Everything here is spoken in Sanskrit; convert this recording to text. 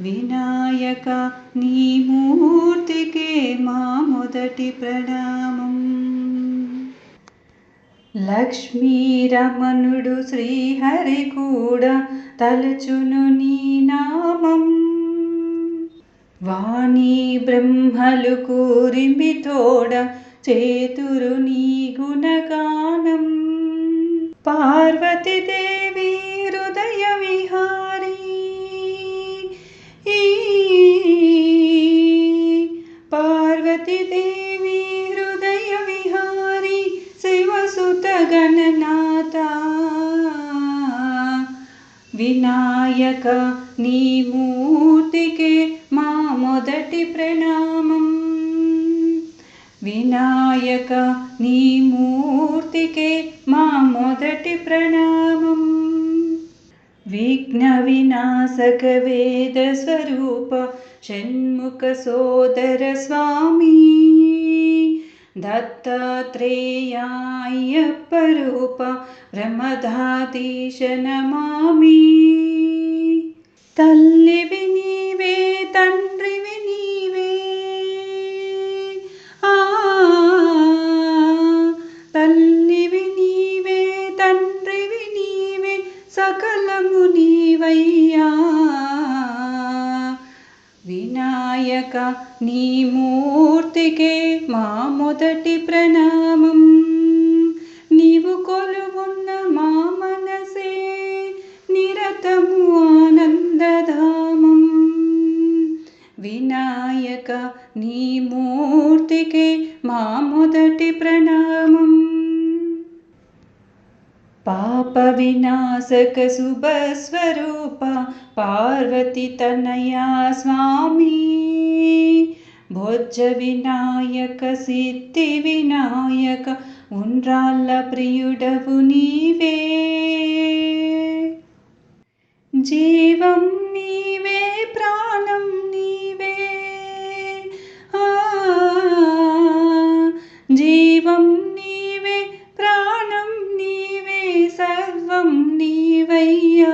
వినాయక నీ మూర్తికే మా మొదటి ప్రణామం. లక్ష్మీరమణుడు శ్రీహరి కూడా తలచును నీ నామం. వాణి బ్రహ్మలు కూరిమి తోడ చేతురు నీ గుణగానం. పార్వతీదేవి హృదయ విహార గణనాథ వినాయక నీ మూర్తికే మా మొదటి ప్రణామం వినాయక నీ మూర్తికే మా మొదటి ప్రణామం విఘ్న వినాశక వేద స్వరూప షణ్ముఖ సోదర స్వామి दत्रेयाय्यप्परूप प्रमदातीशनमामी तल्लिविनीवे तन् विनीवे। आ तल्लिविनीवे तन््रि विनीवे सकलमुनीवैया। వినాయక నీ మూర్తికే మా మొదటి ప్రణామం నీవు కొలువున్న మా మనసే నిరతము ఆనందధామం వినాయక నీ మూర్తికే మా మొదటి ప్రణామం పాప వినాశక శుభస్వరూప పార్వతి తనయా స్వామి భోజ వినాయక సిద్ధి వినాయక ఉండ్రాళ్ళ ప్రియుడవు నీవే జీవం నీవే ప్రాణం నీవే ఆ జీవం నీవే ప్రాణం నీవే సర్వం నీవయ్యా